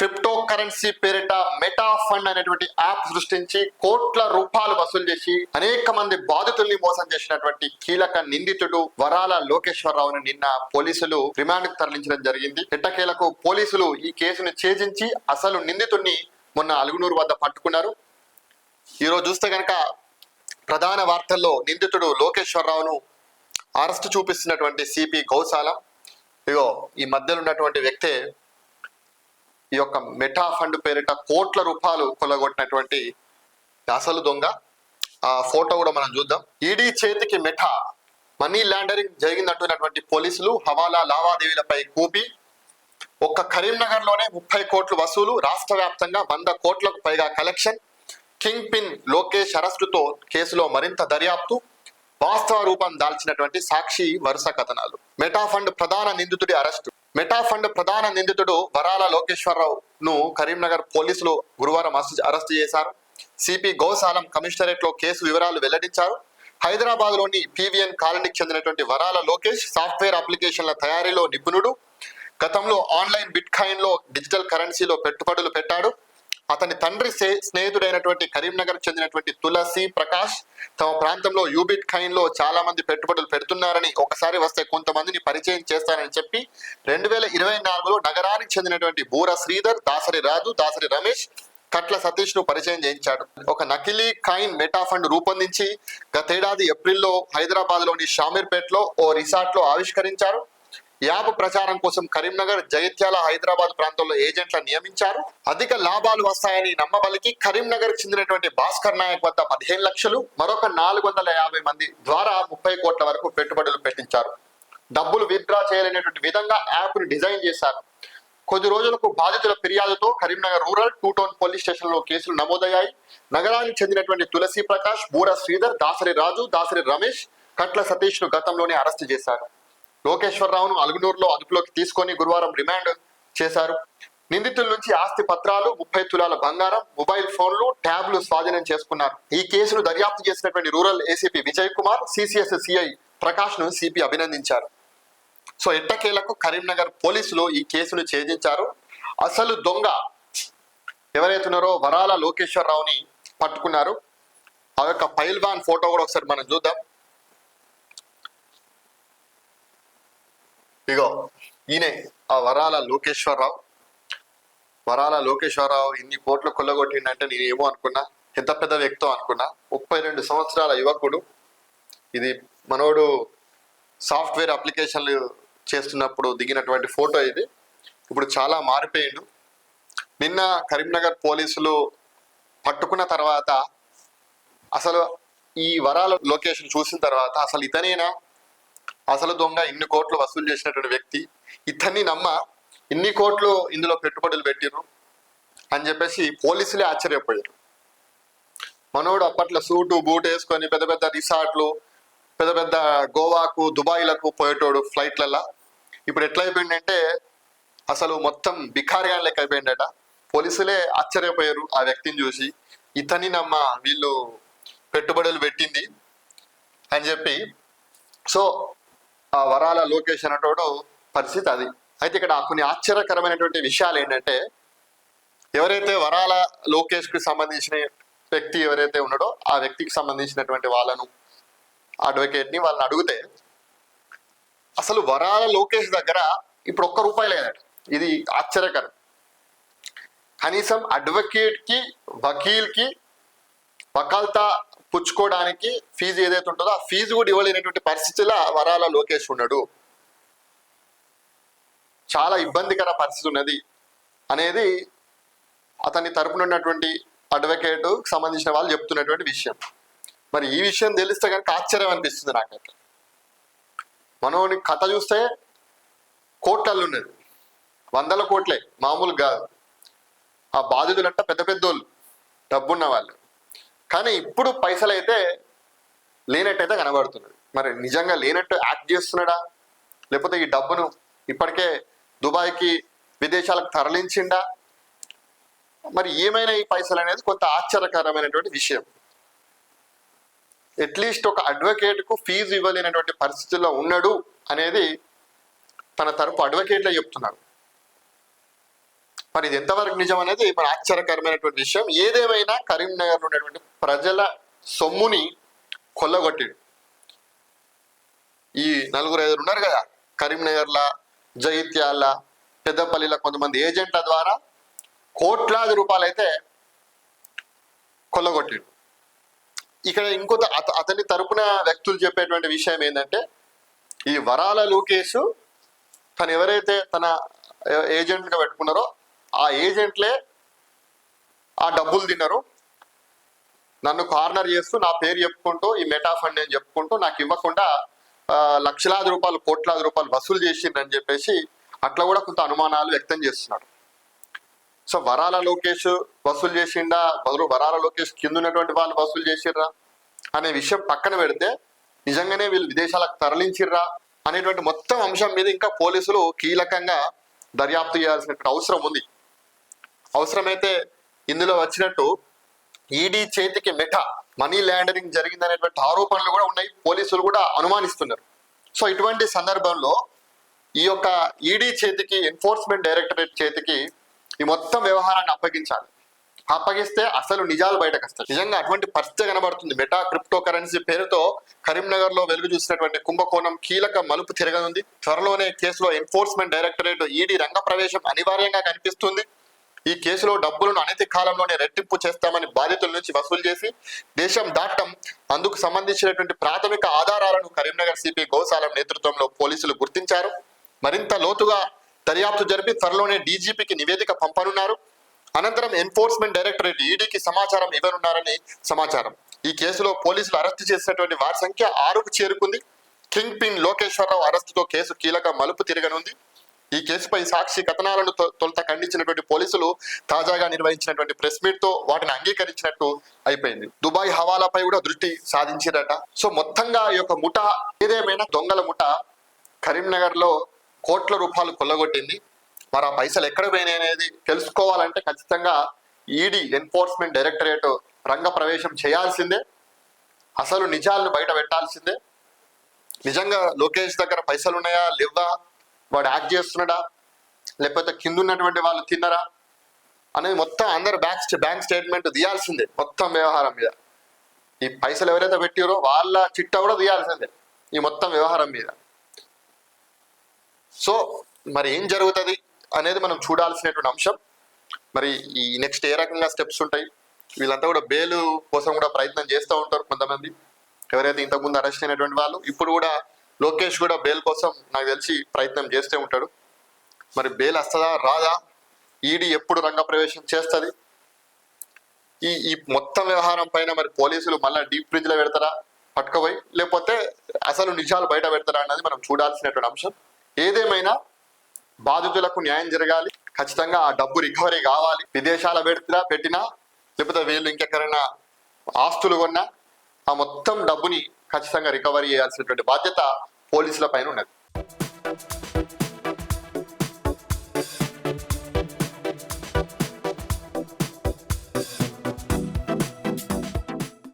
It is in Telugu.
క్రిప్టో కరెన్సీ పేరిట మెటా ఫండ్ అనేటువంటి యాప్ సృష్టించి కోట్ల రూపాయలు వసూలు చేసి అనేక మంది బాధితుల్ని మోసం చేసినటువంటి కీలక నిందితుడు వరాల లోకేశ్వరరావుని నిన్న పోలీసులు రిమాండ్కు తరలించడం జరిగింది. ఎట్టకేలకు పోలీసులు ఈ కేసును ఛేదించి అసలు నిందితుడిని మొన్న అలుగునూరు వద్ద పట్టుకున్నారు. ఈరోజు చూస్తే కనుక ప్రధాన వార్తల్లో నిందితుడు లోకేశ్వరరావును అరెస్ట్ చూపిస్తున్నటువంటి సిపి గౌశాల. ఇగో ఈ మధ్యలో ఉన్నటువంటి వ్యక్తే ఈ యొక్క మెటా ఫండ్ పేరిట కోట్ల రూపాయలు కొలగొట్టినటువంటి అసలు దొంగ. ఆ ఫోటో కూడా మనం చూద్దాం. ఈడీ చేతికి మెటా. మనీ లాండరింగ్ జరిగిందంటున్నటువంటి పోలీసులు హవాలా లావాదేవీలపై కూపి. ఒక్క కరీంనగర్లోనే ముప్పై కోట్లు వసూలు రాష్ట్ర వ్యాప్తంగా వంద కోట్లకు పైగా కలెక్షన్. కింగ్ పిన్ లోకేష్ అరెస్టుతో కేసులో మరింత దర్యాప్తు. వాస్తవ రూపం దాల్చినటువంటి సాక్షి వరుస కథనాలు. మెటా ఫండ్ ప్రధాన నిందితుడి అరెస్టు. మెటా ఫండ్ ప్రధాన నిందితుడు వరాల లోకేశ్వరరావు ను కరీంనగర్ పోలీసులు గురువారం అరెస్టు చేశారు. సిపి గోసాలం కమిషనరేట్లో కేసు వివరాలు వెల్లడించారు. హైదరాబాద్లోని పివిఎన్ కాలనీకి చెందినటువంటి వరాల లోకేష్ సాఫ్ట్వేర్ అప్లికేషన్ల తయారీలో నిపుణుడు. గతంలో ఆన్లైన్ బిట్ కాయిన్లో డిజిటల్ కరెన్సీలో పెట్టుబడులు పెట్టాడు. అతని తండ్రి స్నేహితుడైనటువంటి కరీంనగర్ చెందినటువంటి తులసి ప్రకాష్ తమ ప్రాంతంలో యూబిట్ ఖైన్లో చాలా మంది పెట్టుబడులు పెడుతున్నారని ఒకసారి వస్తే కొంతమందిని పరిచయం చేస్తానని చెప్పి రెండు వేల ఇరవై నాలుగులో నగరానికి చెందినటువంటి బూర శ్రీధర్ దాసరి రాజు దాసరి రమేష్ కట్ల సతీష్ను పరిచయం చేయించాడు. ఒక నకిలీ కాయిన్ మెటా ఫండ్ రూపొందించి గతేడాది ఏప్రిల్లో హైదరాబాద్లోని షామీర్పేట్లో ఓ రిసార్ట్లో ఆవిష్కరించారు. యాప్ ప్రచారం కోసం కరీంనగర్ జగిత్యాల హైదరాబాద్ ప్రాంతంలో ఏజెంట్లను నియమించారు. అధిక లాభాలు వస్తాయని నమ్మబలికి కరీంనగర్ చెందినటువంటి భాస్కర్ నాయక్ వద్ద పదిహేను లక్షలు మరొక నాలుగు వందల యాభై మంది ద్వారా ముప్పై కోట్ల వరకు పెట్టుబడులు పెట్టించారు. డబ్బులు విత్డ్రా చేయలేనటువంటి విధంగా యాప్ను డిజైన్ చేశారు. కొద్ది రోజులకు బాధితుల ఫిర్యాదుతో Karimnagar rural two town police స్టేషన్లో కేసులు నమోదయ్యాయి. నగరానికి చెందినటువంటి తులసి ప్రకాష్ బూర శ్రీధర్ దాసరి రాజు దాసరి రమేష్ కట్ల సతీష్ను గతంలోనే అరెస్టు చేశారు. లోకేశ్వరరావును అలుగునూరులో అదుపులోకి తీసుకొని గురువారం రిమాండ్ చేశారు. నిందితుల నుంచి ఆస్తి పత్రాలు ముప్పై తులాల బంగారం మొబైల్ ఫోన్లు ట్యాబ్లు స్వాధీనం చేసుకున్నారు. ఈ కేసును దర్యాప్తు చేసినటువంటి rural ACP Vijay Kumar CCS CI ప్రకాష్ను CP అభినందించారు. సో ఎట్టకేలకు కరీంనగర్ పోలీసులు ఈ కేసును ఛేదించారు. అసలు దొంగ ఎవరైతున్నారో వరాల లోకేశ్వరరావుని పట్టుకున్నారు. ఆ యొక్క పైల్వాన్ ఫోటో కూడా ఒకసారి మనం చూద్దాం. ఇగో ఈయనే ఆ వరాల లోకేశ్వరరావు. వరాల లోకేశ్వరరావు ఇన్ని కోట్లు కొల్లగొట్టిండంటే నేను ఏమో అనుకున్నా ఎంత పెద్ద వ్యక్తో అనుకున్నా. ముప్పై రెండు సంవత్సరాల యువకుడు. ఇది మనోడు సాఫ్ట్వేర్ అప్లికేషన్లు చేస్తున్నప్పుడు దిగినటువంటి ఫోటో ఇది. ఇప్పుడు చాలా మారిపోయిండు. నిన్న కరీంనగర్ పోలీసులు పట్టుకున్న తర్వాత అసలు ఈ వరాల లొకేషన్ చూసిన తర్వాత అసలు ఇతనేనా? అసలు దొంగ ఇన్ని కోట్లు వసూలు చేసినటువంటి వ్యక్తి ఇతన్ని నమ్మ ఇన్ని కోట్లు ఇందులో పెట్టుబడులు పెట్టిర్రు అని చెప్పేసి పోలీసులే ఆశ్చర్యపోయారు. మనోడు అప్పట్లో సూటు బూట్ వేసుకొని పెద్ద పెద్ద రిసార్ట్లు పెద్ద పెద్ద గోవాకు దుబాయ్లకు పోయేటోడు ఫ్లైట్లల్లో. ఇప్పుడు ఎట్లా అయిపోయిందంటే అసలు మొత్తం బిఖారిగా లెక్క అయిపోయిందట. పోలీసులే ఆశ్చర్యపోయారు ఆ వ్యక్తిని చూసి. ఇతని నమ్మ వీళ్ళు పెట్టుబడులు పెట్టింది అని చెప్పి. సో ఆ వరాల లోకేష్ అనేటోడు పరిస్థితి అది. అయితే ఇక్కడ కొన్ని ఆశ్చర్యకరమైనటువంటి విషయాలు ఏంటంటే ఎవరైతే వరాల లోకేష్కి సంబంధించిన వ్యక్తి ఎవరైతే ఉన్నాడో ఆ వ్యక్తికి సంబంధించినటువంటి వాళ్ళను అడ్వకేట్ని వాళ్ళని అడిగితే అసలు వరాల లోకేష్ దగ్గర ఇప్పుడు ఒక్క రూపాయి లేదట. ఇది ఆశ్చర్యకరం. కనీసం అడ్వకేట్కి కి వకీల్కి వకాల్తా పుచ్చుకోవడానికి ఫీజు ఏదైతే ఉంటుందో ఆ ఫీజు కూడా ఇవ్వలేనటువంటి పరిస్థితిలో వరాల లోకేష్ ఉన్నాడు. చాలా ఇబ్బందికర పరిస్థితి ఉన్నది. అనేది అతని తరపున ఉన్నటువంటి అడ్వకేట్ సంబంధించిన వాళ్ళు చెప్తున్నటువంటి విషయం. మరి ఈ విషయం తెలిస్తే కనుక ఆశ్చర్యం అనిపిస్తుంది నాకైతే. మనోని కథ చూస్తే కోట్లల్లో ఉన్నది. వందల కోట్లే మామూలు కాదు. ఆ బాధితులంట పెద్ద పెద్దోళ్ళు డబ్బున్న వాళ్ళు. కానీ ఇప్పుడు పైసలు అయితే లేనట్టయితే కనబడుతున్నది. మరి నిజంగా లేనట్టు యాక్ట్ చేస్తున్నాడా? లేకపోతే ఈ డబ్బును ఇప్పటికే దుబాయ్కి విదేశాలకు తరలించిండా? మరి ఏమైనా ఈ పైసలు అనేది కొంత ఆశ్చర్యకరమైనటువంటి విషయం. అట్లీస్ట్ ఒక అడ్వకేట్కు ఫీజు ఇవ్వలేనటువంటి పరిస్థితుల్లో ఉన్నాడు అనేది తన తరపు అడ్వకేట్లే చెప్తున్నారు. మరి ఇది ఎంతవరకు నిజం అనేది మన ఆశ్చర్యకరమైనటువంటి విషయం. ఏదేమైనా కరీంనగర్ ఉన్నటువంటి ప్రజల సొమ్ముని కొల్లగొట్టిడు. ఈ నలుగురు ఐదుగురు ఉన్నారు కదా కరీంనగర్ల జగిత్యాల పెద్దపల్లిలో కొంతమంది ఏజెంట్ల ద్వారా కోట్లాది రూపాయలు అయితే కొల్లగొట్టిడు. ఇక్కడ ఇంకొక అత అతని తరపున వ్యక్తులు చెప్పేటువంటి విషయం ఏంటంటే ఈ వరాల లోకేష్ తను ఎవరైతే తన ఏజెంట్గా పెట్టుకున్నారో ఆ ఏజెంట్లే ఆ డబ్బులు తిన్నారు నన్ను కార్నర్ చేస్తూ నా పేరు చెప్పుకుంటూ ఈ మెటా ఫండ్ అని చెప్పుకుంటూ నాకు ఇవ్వకుండా లక్షలాది రూపాయలు కోట్లాది రూపాయలు వసూలు చేసిండ్రని చెప్పేసి అట్లా కూడా కొంత అనుమానాలు వ్యక్తం చేస్తున్నాడు సో వరాల లోకేష్ వసూలు చేసిండా? బదులు వరాల లోకేష్ కింద ఉన్నటువంటి వాళ్ళు వసూలు చేసిర్రా అనే విషయం పక్కన పెడితే నిజంగానే వీళ్ళు విదేశాలకు తరలించిర్రా? అనేటువంటి మొత్తం అంశం మీద ఇంకా పోలీసులు కీలకంగా దర్యాప్తు చేయాల్సినటువంటి అవసరం ఉంది. అవసరమైతే ఇందులో వచ్చినట్టు ఈడీ చేతికి మెటా మనీ ల్యాండరింగ్ జరిగిందనేటువంటి ఆరోపణలు కూడా ఉన్నాయి. పోలీసులు కూడా అనుమానిస్తున్నారు. సో ఇటువంటి సందర్భంలో ఈ యొక్క ఈడీ చేతికి ఎన్ఫోర్స్మెంట్ డైరెక్టరేట్ చేతికి ఈ మొత్తం వ్యవహారాన్ని అప్పగించాలి. అప్పగిస్తే అసలు నిజాలు బయటకు వస్తాయి. నిజంగా అటువంటి పరిస్థితి కనబడుతుంది. మెటా క్రిప్టో కరెన్సీ పేరుతో కరీంనగర్లో వెలుగు చూసినటువంటి కుంభకోణం కీలక మలుపు తిరగనుంది. త్వరలోనే కేసులో ఎన్ఫోర్స్మెంట్ డైరెక్టరేట్ ఈడీ రంగ ప్రవేశం అనివార్యంగా కనిపిస్తుంది. ఈ కేసులో డబ్బులను అనతి కాలంలోనే రెట్టింపు చేస్తామని బాధితుల నుంచి వసూలు చేసి దేశం దాటం అందుకు సంబంధించినటువంటి ప్రాథమిక ఆధారాలను కరీంనగర్ సిపి గోసాలం నేతృత్వంలో పోలీసులు గుర్తించారు. మరింత లోతుగా దర్యాప్తు జరిపి త్వరలోనే డీజీపీకి నివేదిక పంపనున్నారు. అనంతరం ఎన్ఫోర్స్మెంట్ డైరెక్టరేట్ ఈడీకి సమాచారం ఇవ్వనున్నారని సమాచారం. ఈ కేసులో పోలీసులు అరెస్టు చేసినటువంటి వారి సంఖ్య ఆరుకు చేరుకుంది. కింగ్ పిన్ లోకేశ్వరరావు అరెస్టుతో కేసు కీలక మలుపు తిరగనుంది. ఈ కేసుపై సాక్షి కథనాలను తొలుత ఖండించినటువంటి పోలీసులు తాజాగా నిర్వహించినటువంటి ప్రెస్ మీట్తో వాటిని అంగీకరించినట్టు అయిపోయింది. దుబాయ్ హవాలాపై కూడా దృష్టి సాధించారట. సో మొత్తంగా ఈ యొక్క ముఠ ఏదేమైనా దొంగల ముఠ కరీంనగర్లో కోట్ల రూపాయలు కొల్లగొట్టింది. మరి ఆ పైసలు ఎక్కడ పోయినాయి అనేది తెలుసుకోవాలంటే ఖచ్చితంగా ఈడీ ఎన్ఫోర్స్మెంట్ డైరెక్టరేట్ రంగ ప్రవేశం చేయాల్సిందే. అసలు నిజాలను బయట పెట్టాల్సిందే. నిజంగా లోకేష్ దగ్గర పైసలు ఉన్నాయా లేవా? వాడు యాక్ట్ చేస్తున్నాడా? లేకపోతే కింద ఉన్నటువంటి వాళ్ళు తిన్నరా? అనేది మొత్తం అందరు బ్యాంక్ బ్యాంక్ స్టేట్మెంట్ తీయాల్సిందే మొత్తం వ్యవహారం మీద. ఈ పైసలు ఎవరైతే పెట్టారో వాళ్ళ చిట్టా కూడా తీయాల్సిందే ఈ మొత్తం వ్యవహారం మీద. సో మరి ఏం జరుగుతుంది అనేది మనం చూడాల్సినటువంటి అంశం. మరి ఈ నెక్స్ట్ ఏ రకంగా స్టెప్స్ ఉంటాయి? వీళ్ళంతా కూడా బెయిల్ కోసం కూడా ప్రయత్నం చేస్తూ ఉంటారు కొంతమంది. ఎవరైతే ఇంతకుముందు అరెస్ట్ అయినటువంటి వాళ్ళు ఇప్పుడు కూడా లోకేష్ కూడా బెయిల్ కోసం నాకు తెలిసి ప్రయత్నం చేస్తూ ఉంటాడు. మరి బెయిల్ వస్తుందా? రాదా? ఈడీ ఎప్పుడు రంగప్రవేశం చేస్తుంది? ఈ ఈ మొత్తం వ్యవహారం పైన మరి పోలీసులు మళ్ళీ డీప్ ఫ్రిడ్జ్లో పెడతారా? పట్టుకోపోయి లేకపోతే అసలు నిజాలు బయట పెడతారా అన్నది మనం చూడాల్సినటువంటి అంశం. ఏదేమైనా బాధితులకు న్యాయం జరగాలి. ఖచ్చితంగా ఆ డబ్బు రికవరీ కావాలి. విదేశాల పెడితే పెట్టినా లేకపోతే వీళ్ళు ఇంకెక్కడైనా ఆస్తులు కొన్నా ఆ మొత్తం డబ్బుని ఖచ్చితంగా రికవరీ చేయాల్సినటువంటి బాధ్యత పోలీసుల పైన ఉన్నది.